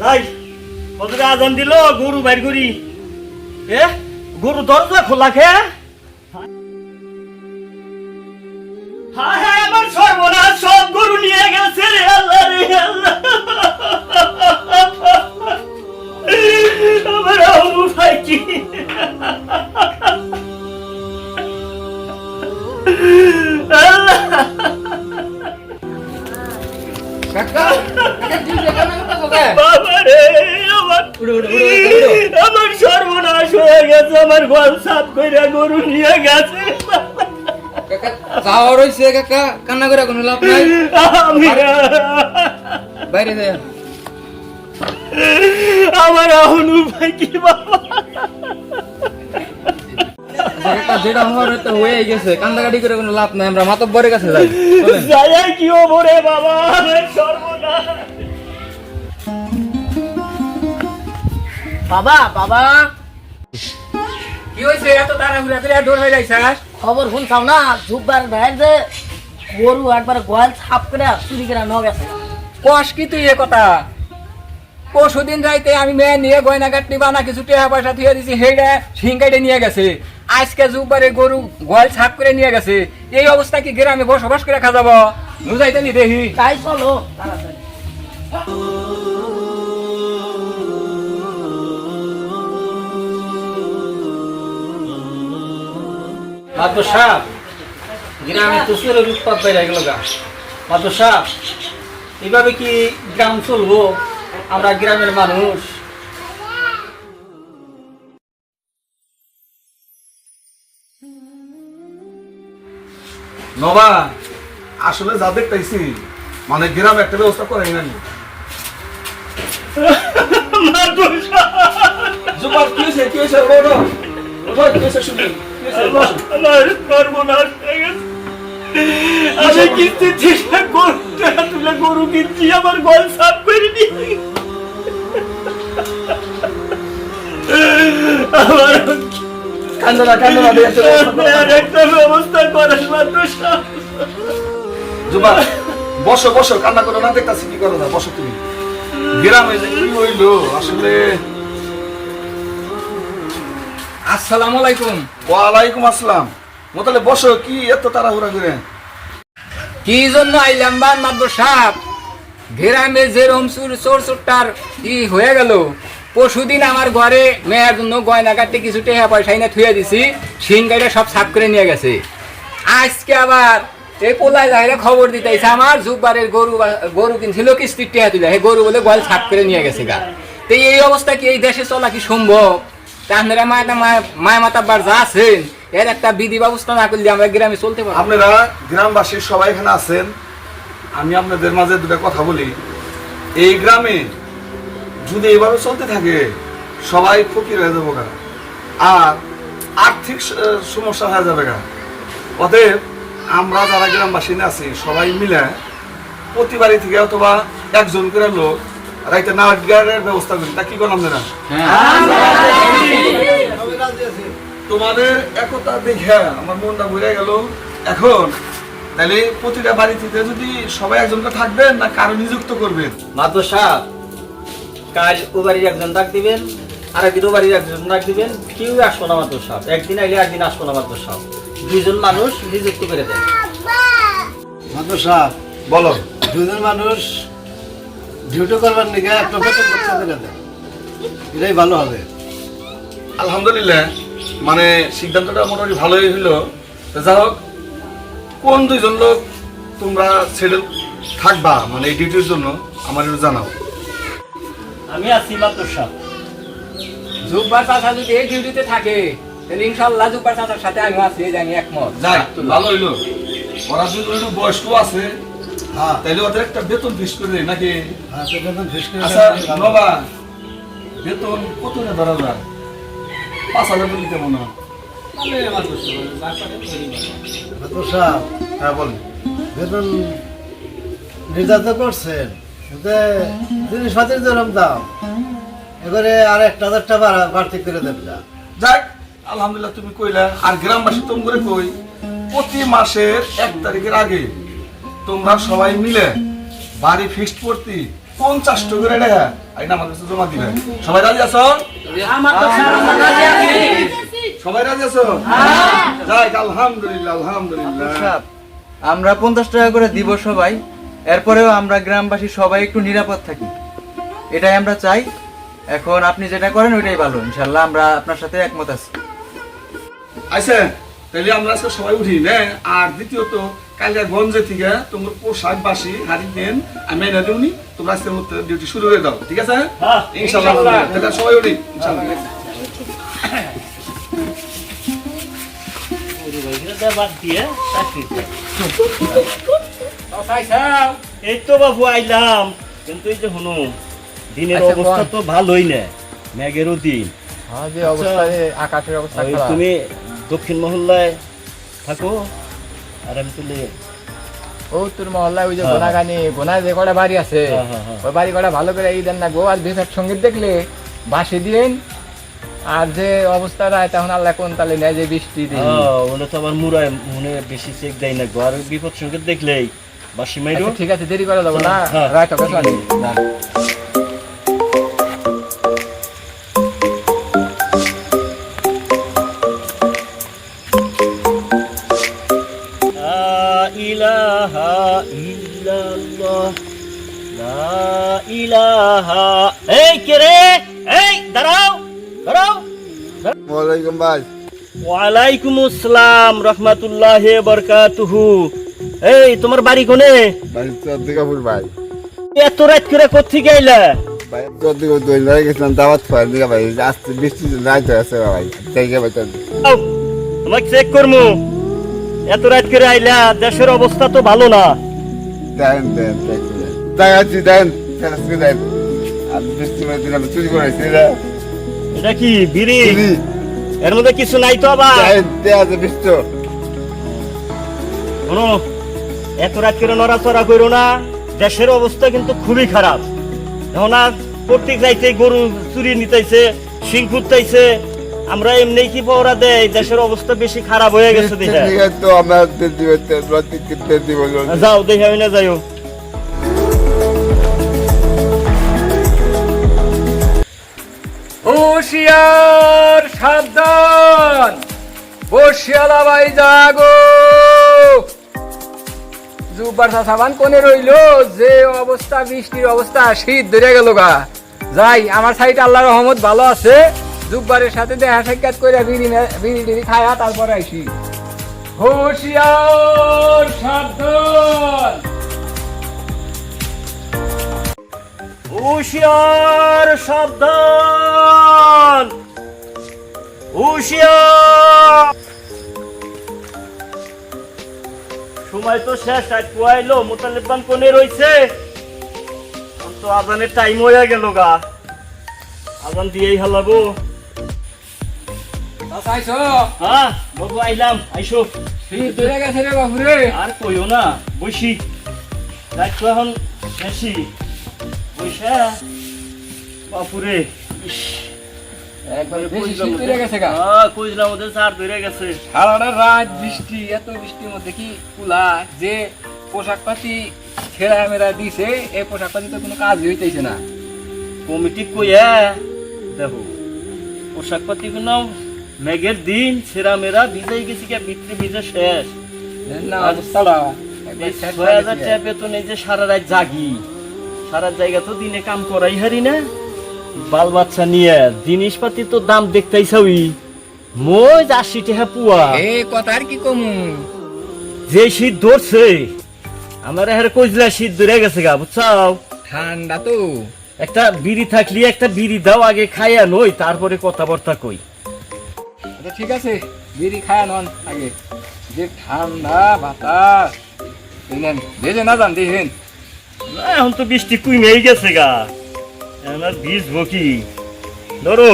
যাই কতটা আজান দিল, গরু বাইর করি। এ, গরু দরজা খোলা খে। হায় হায় সব গরু নিয়ে গেছে রে আল্লাহ কি কাকা আমার। সর্বনাশ হয়ে গেছে আমার ঘর সাফ করে গরু নিয়ে গেছে। কাকা যাওয়া রয়েছে কাকা। কান্না করে কোনো লাভ নাই? বাইরে যায় আমার আহনু ভাই কি বাবা যেটা হওয়ার তো হয়ে গেছে। কান্দাকাটি করে কোনো লাভ নাই আমরা মাতব্বরের কাছে যাই। যায় কি ওরে বাবা আমার সর্বনাশ। বাবা বাবা। কি হয়েছে? এত তাড়াহুড়া করে ডোর হয়ে যাইছে খবর শুনছাও না? জুব্বার ভাইয়ের যে গরু একবার গোয়াল ছাপ করে চুরি করে ন গেছে কষ কি তুই এ কথা? পরশুদিন রাইতে আমি মেয়ে নিয়ে গয়না কাটনি বানা কিছু টাকা পয়সা দিয়ে দিছি সেইটা সিংকাইটে নিয়ে গেছে। আজকে জুবারে গরু গোয়াল ছাপ করে নিয়ে গেছে। এই অবস্থা কি গ্রামে বসবাস করে খা যাব বুঝাইতে নি দেখি তাই চলো তাড়াতাড়ি। গ্রামে উৎপাত গেল গা। এভাবে কি গ্রাম চলবো? আমরা গ্রামের মানুষ। নবা আসলে যা দেখতেছি মানে গ্রামে একটা ব্যবস্থা করে নাই কি হয়েছে? কি হয়েছে? বলো। কি হয়েছে শুনি। সর্বনাশ হয়ে গেছে আমি কিনতে চেষ্টা করতে তুলে গরু কিনছি আমার গল সাফ করে নি। আমার কান্দো না কান্দো না দেখে আর একটা ব্যবস্থা করার মাত্র জুবাব বসো বসো কান্না করো না দেখতাছি কি করো না বসো তুমি। গ্রামে যে কি হইল আসলে আসসালামু আলাইকুম। ওয়ালাইকুম আসসালাম। মোতালে বসো কি এত তাড়াহুড়া করে? কি জন্য আইলাম বান মাদ্র সাপ গ্রামে যেরকম চোর চোর চোরটার কি হয়ে গেল। পরশুদিন আমার ঘরে মেয়ের জন্য গয়না কাটতে কিছু টাকা পয়সা এনে থুয়ে দিছি সিংগাইটা সব সাফ করে নিয়ে গেছে। আজকে আবার এই পোলায় যাইলে খবর দিতেছে আমার জুবারের গরু গরু কিনছিল কিস্তির টেহা তুলে হে গরু বলে গল সাফ করে নিয়ে গেছে গা। তো এই অবস্থা কি এই দেশে চলা কি সম্ভব? আপনারা মায়া মায়া মাতাব্বার যা আছেন, এর একটা বিধি ব্যবস্থা না করলে আমরা গ্রামে চলতে পারব আপনারা গ্রামবাসী সবাই এখানে আছেন, আমি আপনাদের মাঝে দুটা কথা বলি। এই গ্রামে যদি এইভাবে চলতে থাকে, সবাই ফকির হয়ে যাব গা। আর আর্থিক সমস্যা হয়ে যাবে গা। অতএব আমরা যারা গ্রামবাসী আছি, সবাই মিলে প্রতি থেকে অথবা একজন করে লোক রাইতে নাচ গানের ব্যবস্থা করি। তা কি করলাম না তোমাদের একতা দেখে আমার মনটা ঘুরে গেল। এখন তাহলে প্রতিটা বাড়ি থেকে যদি সবাই একজন করে থাকবেন না কারও নিযুক্ত করবেন? মাত্র সাপ কাজ ও বাড়ির একজন ডাক দিবেন আর একদিন ও বাড়ির একজন ডাক দিবেন কেউ আসব না মাত্র সাপ একদিন আইলে একদিন আসব না মাত্র সাপ দুইজন মানুষ নিযুক্ত করে দেন। মাত্র সাহেব বলো দুজন মানুষ ডিউটি করবার নিকে একটা বেতন করতে করে দেন? এটাই ভালো হবে। আলহামদুলিল্লাহ মানে সিদ্ধান্তটা মোটামুটি ভালোই হইল তো যাই হোক কোন দুইজন লোক তোমরা ছেড়ে থাকবা মানে এই ডিউটির জন্য আমার একটু জানাও। আমি আছি মাত্র সাপ জুব্বার চাচা যদি এই ডিউটিতে থাকে তাহলে ইনশাল্লাহ জুব্বার চাচার সাথে আমি আছি জানি একমত। যাই ভালো হইল। ওরা দুজন একটু বয়স্ক আছে। হ্যাঁ। তাইলে ওদের একটা বেতন ফিস করে দেয় নাকি? হ্যাঁ বেতন করে আচ্ছা। নবা বেতন কত না ধরা যায়? পাঁচ হাজার বলি কেমন হয়? হ্যাঁ বলেন। বেতন নির্ধারিত করছেন জিনিসপাতির যেরকম দাম এবারে আর একটা হাজার টাকা বাড়া- বাড়তি করে দেন না। যাক আলহামদুলিল্লাহ তুমি কইলা। আর গ্রামবাসী তোম করে কই প্রতি মাসের এক তারিখের আগে তোমরা সবাই মিলে বাড়ি ফিক্সড করতে পঞ্চাশ টাকা টাকা। আইন আমার কাছে জমা দিবেন সবাই রাজি আছো? সবাই রাজি আছো? যাই আলহামদুলিল্লাহ আলহামদুলিল্লাহ। আমরা পঞ্চাশ টাকা করে দিব সবাই। এরপরেও আমরা গ্রামবাসী সবাই একটু নিরাপদ থাকি। এটাই আমরা চাই। এখন আপনি যেটা করেন ওইটাই ভালো। ইনশাল্লাহ আমরা আপনার সাথে একমত আছি। আইসে তাহলে আমরা আজকে সবাই উঠি নে? আর দ্বিতীয়ত কালকে গঞ্জে থেকে তোমার পোশাক বাসি হারি দেন আমি এনে দিউনি তোমরা আজকের মধ্যে ডিউটি শুরু করে দাও ঠিক আছে? হ্যাঁ, ইনশাল্লাহ। তাহলে সবাই উঠি ইনশাল্লাহ এই তো বাবু আইলাম কিন্তু এই যে শুনো দিনের আচ্ছা, অবস্থা। তো ভালোই না মেঘেরও দিন। হ্যাঁ আকাশের অবস্থা তুমি দক্ষিণ মহল্লায় থাকো আর আমি তুলে। ও তোর মহল্লায় ওই যে হ্যাঁ। গোনাগানি গোনা যে কটা বাড়ি আছে হ্যাঁ, হ্যাঁ, হ্যাঁ। ওই বাড়ি কটা ভালো করে এই দেন না গো আর সংগীত দেখলে বাসি দিন আর যে অবস্থাটা তখন আল্লাহ কোন তালে নেয় যে বৃষ্টি দিন। তো আমার মুরায় মনে বেশি চেক দেয় না গো। আর বিপদ সংকেত দেখলেই বাসি মাইরো। আচ্ছা, ঠিক আছে দেরি করে যাব না। হ্যাঁ। রাত না ইল্লাল্লাহ লা ইলাহা। এই কে রে? এই দাঁড়াও দাঁড়াও ওয়ালাইকুম ভাই। ওয়ালাইকুম আসসালাম রহমাতুল্লাহ বরকাতুহু। এই তোমার বাড়ি কোনে? ভাই। এত রাত করে কোথেকে আইলা? ভাই দই গেছিলাম দাওয়াত খাওয়ার দিকে ভাই বৃষ্টি আছে ভাই জায়গা ভাই তোমাকে চেক করমু। এত রাত করে আইলা দেশের অবস্থা তো ভালো না। দেন দেন দেন আছি দেন ফেরাসকে দেন। আমি বৃষ্টি মেয়ে দিলাম চুরি করেছি রে এটা কি বিড়ি? এর মধ্যে কিছু নাই তো আবার? দেন দেয়া আছে বৃষ্টি শোনো এত রাত করে নড়াচড়া করো না। দেশের অবস্থা কিন্তু খুবই খারাপ। এখন প্রত্যেক রাইতে গরু চুরি নিতেছে শিং ফুটতেছে আমরা এমনি কি পহরা দেয়? দেশের অবস্থা বেশি খারাপ হয়ে গেছে দেখে। তো আমার যাও দেখে না যাইও। হুশিয়ার সাবধান বসিয়ালা ভাই জাগো। জুব্বার সাবান কোনে রইল? যে অবস্থা বৃষ্টির অবস্থা শীত ধরে গেল গা। যাই আমার সাইড আল্লাহর রহমত ভালো আছে। জুব্বারের সাথে দেখা সাক্ষাৎ করে বিড়ি বিড়ি টিড়ি খায়া তারপরে আইসি। হুশিয়ার সাবধান। হুশিয়ার সাবধান। হুশিয়ার। সময় তো শেষ আজ কুয়াইলো মোতালেবান কোনে এখন তো আজানের টাইম হয়ে গেল গা। আজান দিয়েই হালাবো। হ্যাঁ বাবু আইলাম গেছে রে বাবুরে আর কইও না বসি। রাত এখন বেশি। বৈশা বাপুরে হ্যাঁ কইলাম ওদের? চার ধরে গেছে। সারাটা রাত বৃষ্টি এত বৃষ্টির মধ্যে কি কুলা? যে পোশাক পাতি ছেঁড়া মেরা দিছে এই পোশাক পাতি তো কোনো কাজ হইতেছে না। কমিটি কইয়া দেখো পোশাক পাতি গুলো মেঘের দিন ছেঁড়া মেরা ভিজাই গেছি কে ভিতরে ভিজে শেষ। না অবস্থাটা একবার এই শেষ ছয় হাজার গেছে। টাকা বেতন এই যে সারা রাত জাগি। সারা জায়গা তো দিনে কাম করাই হারি না। বাল বাচ্চা নিয়ে জিনিসপাতি তো দাম দেখতেই মই আশি টাকা পুয়া। এই কথা আর কি কমু? যে শীত ধরছে আমার শীত ধরে গেছে গা বুঝছাও? ঠান্ডা তো। একটা বিড়ি থাকলি একটা বিড়ি দাও আগে খাইয়া নই তারপরে কথাবার্তা কই। ঠিক আছে বিড়ি খায় নন আগে। যে ঠান্ডা বাতাস দেখলেন দেখে না যান দেখেন। না, এখন তো বৃষ্টি কুইমেই গেছে গা। এখন আর ভিজবো কি? ধরো।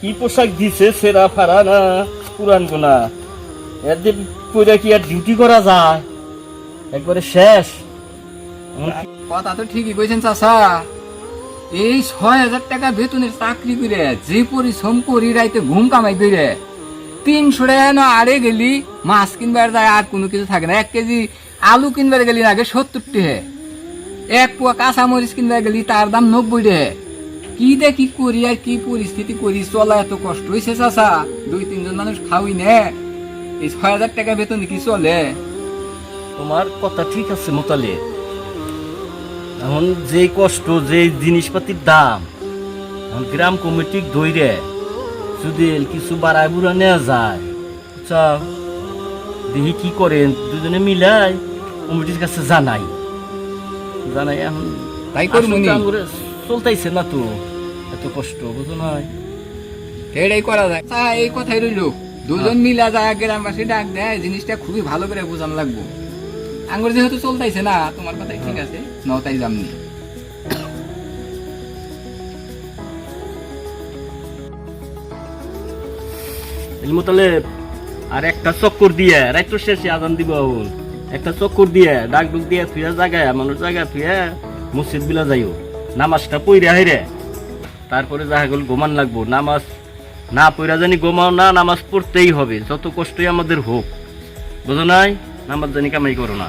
কি পোশাক দিছে সেরা ফারা না পুরান গোনা এর পরে কি আর ডিউটি করা যায়? একবারে শেষ। কথা তো ঠিকই কইছেন চাষা এই ছয় হাজার টাকা বেতনের চাকরি করে যে পরিশ্রম করি রাইতে ঘুম কামাই করে, তিনশো টাকা না আরে গেলি, মাছ কিনবার যায় আর কোনো কিছু থাকে না। এক কেজি আলু কিনবার গেলি আগে সত্তর টাকা, এক পোয়া কাঁচা মরিচ কিনবার গেলি তার দাম নব্বই টাকা। কি দে কি করি আর কি পরিস্থিতি করি, চলা এত কষ্ট হয়েছে চাচা। দুই, তিনজন মানুষ খাওয়াই নে। এই ছয় হাজার টাকা বেতন কি চলে? তোমার কথা ঠিক আছে মোতালে এখন যে কষ্ট যে জিনিসপাতির দাম এখন গ্রাম কমিটি ধৈরে যদি কিছু বাড়ায় বুড়া নেওয়া যায়। বুঝছা দেখি কি করেন। দুজনে মিলাই কমিটির কাছে জানাই। জানাই এখন তাই করব নি। আসলে তো আঙ্গুরে চলতেছে না তো? এত কষ্ট বুঝো নাই এটাই করা যায়। তা এই কথাই রইল। দুজন মিলা যায় গ্রামবাসী ডাক দেয় জিনিসটা খুবই ভালো করে বোঝানো লাগবো। আঙ্গুর যেহেতু চলতেছে না তোমার কথাই ঠিক আছে। নতাই জামনি। মোতালে আর একটা চক্কর দিয়ে রাইতো শেষে আজান দিব একটা চক্কর দিয়ে ডাক ডুক দিয়ে থুয়া জায়গায় মানুষ জায়গা থুয়া মসজিদ বিলা যাইও। নামাজটা পইরা হাইরে। তারপরে যাহা গেল গোমান লাগবো। নামাজ না পইরা জানি গোমাও না নামাজ পড়তেই হবে। যত কষ্টই আমাদের হোক। বুঝো নাই? নামাজ জানি কামাই করো না।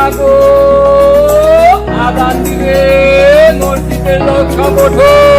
জাগো আদান দিবে মসজিদের লোক সংগঠন